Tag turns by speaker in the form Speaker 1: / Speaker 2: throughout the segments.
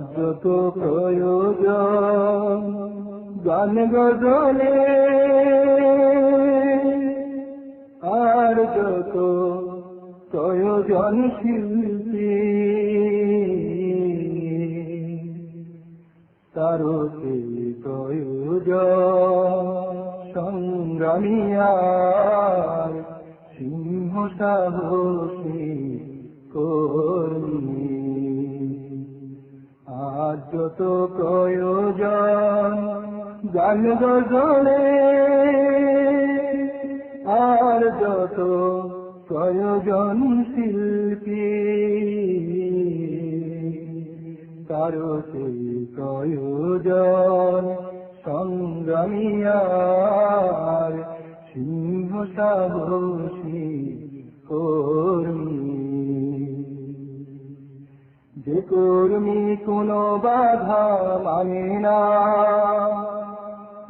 Speaker 1: যত প্রয়োজন গান গজলে। আর যত প্রয়োজন শিল্পী প্রয়োজন। সংগ্রামিয়ার সিংহ সাহসী কর্মী। আজ যত প্রয়োজন, গান গজলে আর যত প্রয়োজন শিল্পী, তারও সেই প্রয়োজন। সংগ্রামিয়ার সিংহ সাহসী কর্মী কর্মী কোনো বাধা মানে না।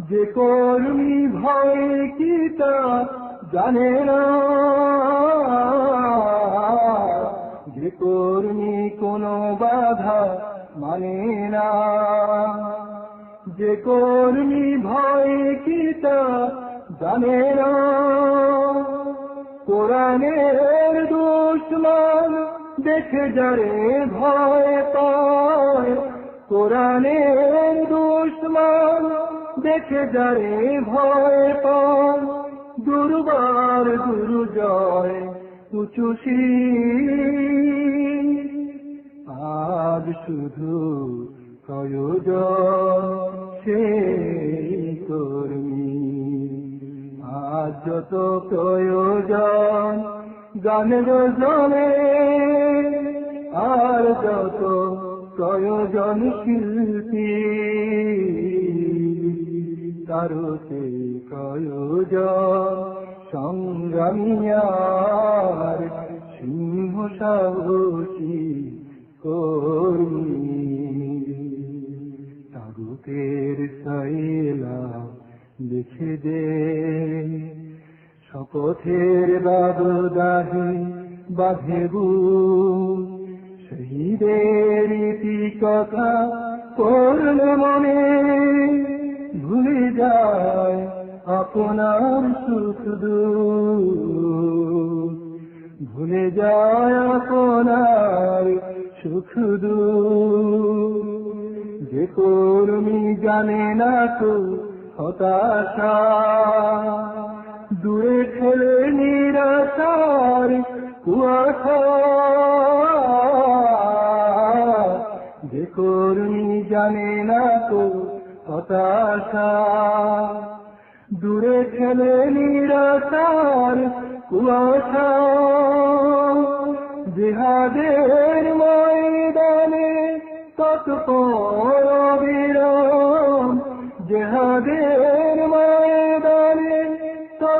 Speaker 1: যে কর্মী ভয় কি তা জানে না। যে কর্মী কোনো বাধা মানে না। যে কর্মী ভয় কি তা জানে না। কোরআনের দেখে যারে ভয় পায়। কোরআনের দুশ্মন দেখে যারে ভয় পায়। দুর্বার দুর্জয় উঁচু। আজ শুধু প্রয়োজন সেই কর্মী। আজ যত প্রয়োজন গান গজলে, আর যত প্রয়োজন শিল্পী, তারও সেই প্রয়োজন সংগ্রামিয়ার সিংহ সাহসী কর্মী। তাগুতের সাইলা লিখে দে শপথের বাবদাহে বাঁধেবু শহীদের ইতি কথা পড়লে মনে ভুলে যায় আপনার সুখ ভুলে যায় আপনার সুখ যে কর্মী জানে না তো হতাশা। দূরে নিরাশার কুয়াশা। যে জানে না তো হতাশা। দূরে ঠেলে নিরাশার কুয়াশা। জিহাদের ময়দানে তৎপর বিরাম জেহাদের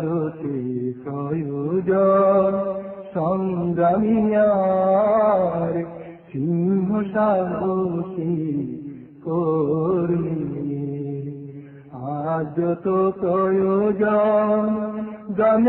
Speaker 1: তারও সেই প্রয়োজন। সংগ্রামিয়ার সিংহ সাহসী কর্মী আজ তো প্রয়োজন। গান